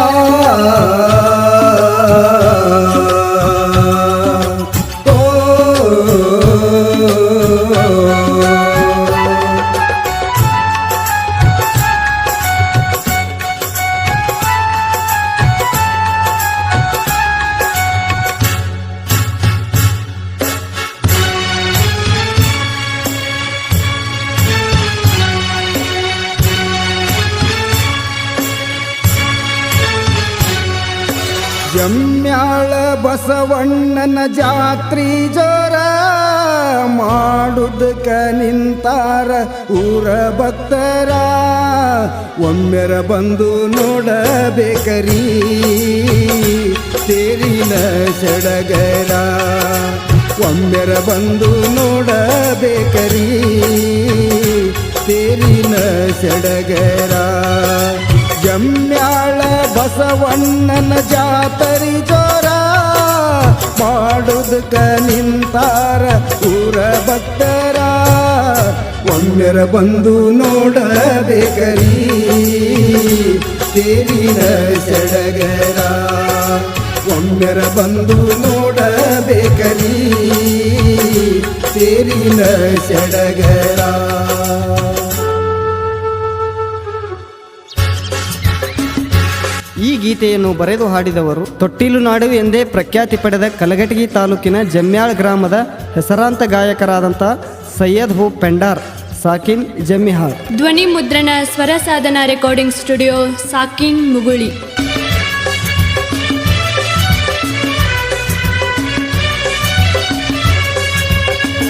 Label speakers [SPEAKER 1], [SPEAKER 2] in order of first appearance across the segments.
[SPEAKER 1] Allah ಜಮ್ಯಾಳ ಬಸವಣ್ಣನ ಜಾತ್ರಿ ಜೋರ ಮಾಡುದಕ ನಿಂತಾರ ಊರ ಭಕ್ತರ. ಒಮ್ಮೆರ ಬಂದು ನೋಡಬೇಕರಿ ತೇರಿನ ಸಡಗರ. ಒಮ್ಮೆರ ಬಂದು ನೋಡಬೇಕರಿ ತೇರಿನ ಸಡಗರ. ಜಮ್ಯಾಳ ಬಸವಣ್ಣನ ಜಾತರಿ ಜೋರ ಮಾಡುದಕ್ಕ ನಿಂತಾರ ಊರ ಭಕ್ತರ. ಒಮ್ಮೆರ ಬಂದು ನೋಡಬೇಕರಿ, ತೇರಿನ ಸಡಗರ. ಒಮ್ಮೆರ ಬಂದು ನೋಡಬೇಕರಿ, ತೇರಿನ ಸಡಗರ.
[SPEAKER 2] ಗೀತೆಯನ್ನು ಬರೆದು ಹಾಡಿದವರು ತೊಟ್ಟಿಲು ನಾಡು ಎಂದೇ ಪ್ರಖ್ಯಾತಿ ಪಡೆದ ಕಲಘಟಗಿ ತಾಲೂಕಿನ ಜಮ್ಯಾಳ್ ಗ್ರಾಮದ ಹೆಸರಾಂತ ಗಾಯಕರಾದಂಥ ಸೈಯದ್ ಹೂ ಪೆಂಡಾರ್ ಸಾಕಿನ್ ಜಮ್ಮಿಹಾಳ್.
[SPEAKER 3] ಧ್ವನಿ ಮುದ್ರಣ ಸ್ವರ ಸಾಧನ ರೆಕಾರ್ಡಿಂಗ್ ಸ್ಟುಡಿಯೋ ಸಾಕಿನ್ ಮುಗುಳಿ.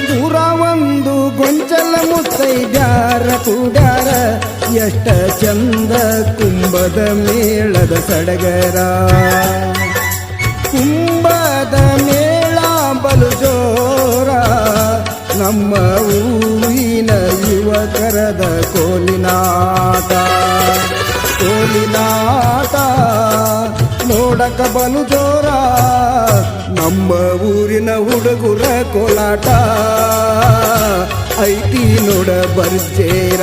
[SPEAKER 1] ಪೂರ ಒಂದು ಗೊಂಚಲ ಮುತ್ತೈದ್ಯಾರ ಕೂಡ್ಯಾರ ಎಷ್ಟ ಚಂದ ಕುಂಭದ ಮೇಳದ ಸಡಗರ. ಕುಂಭದ ಮೇಳ ಬಲು ಜೋರ. ನಮ್ಮ ಊರಿನ ಯುವಕರದ ಕೋಲಿನಾಟ. ಕೋಲಿನಾಟ ನೋಡಕ ಬಲು ಜೋರ. ನಮ್ಮ ಊರಿನ ಹುಡುಗುರ ಕೋಲಾಟ. ಐತಿ ನೋಡ ಬರ್ಜೇರ.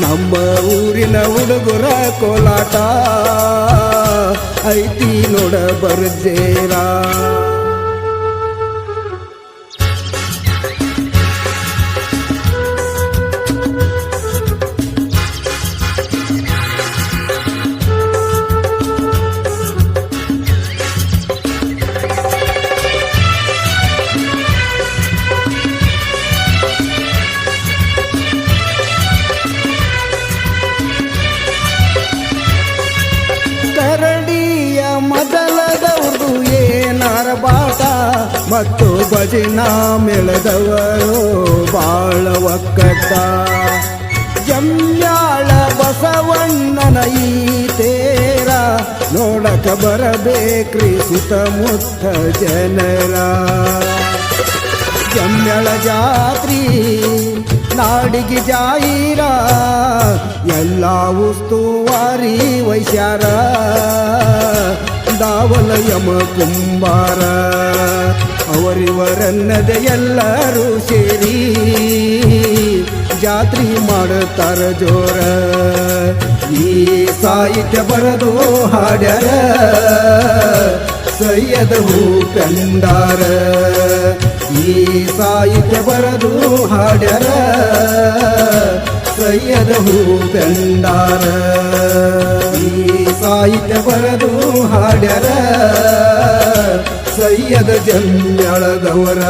[SPEAKER 1] ನಮ್ಮ ಊರಿನ ಹುಡುಗುರ ಕೋಲಾಟ. ಐತಿ ನೋಡ ಬರ್ಜೇರ. ಮತ್ತು ಭಜಿನ ಮೆಳೆದವರು ಬಾಳ ಒಕ್ಕಟ್ಟ. ಜಮ್ಯಾಳ ಬಸವಣ್ಣನ ಈ ತೇರ ನೋಡಕ ಬರಬೇಕ್ರಿ ಸುತ್ತಮುತ್ತ ಜನರ. ಜಮ್ಯಳ ಜಾತ್ರಿ, ನಾಡಿಗೆ ಜಾಯಿರ ಎಲ್ಲ ಉಸ್ತುವಾರಿ ವೈಶ್ಯಾರ. ದಾವಲ ಯಮ ಕುಂಬಾರ. ಅವರಿವರನ್ನದೆ ಎಲ್ಲರೂ ಸೇರಿ ಜಾತ್ರಿ ಮಾಡುತ್ತಾರ ಜೋರ. ಈ ಸಾಹಿತ್ಯ ಬರದು ಹಾಡ್ಯಾರ, ಸೈಯದ ಹೂ ಕಂಡಾರ. ಈ ಸಾಹಿತ್ಯ ಬರದು ಹಾಡ್ಯಾರ, ಸೈಯದ ಹೂ ಕಂಡಾರ. ಸಾಹಿತ್ಯ ಬರದು ಹಾಡ್ಯಾರ. ಸೈಯದ ಜನ್ಯಳದವರ.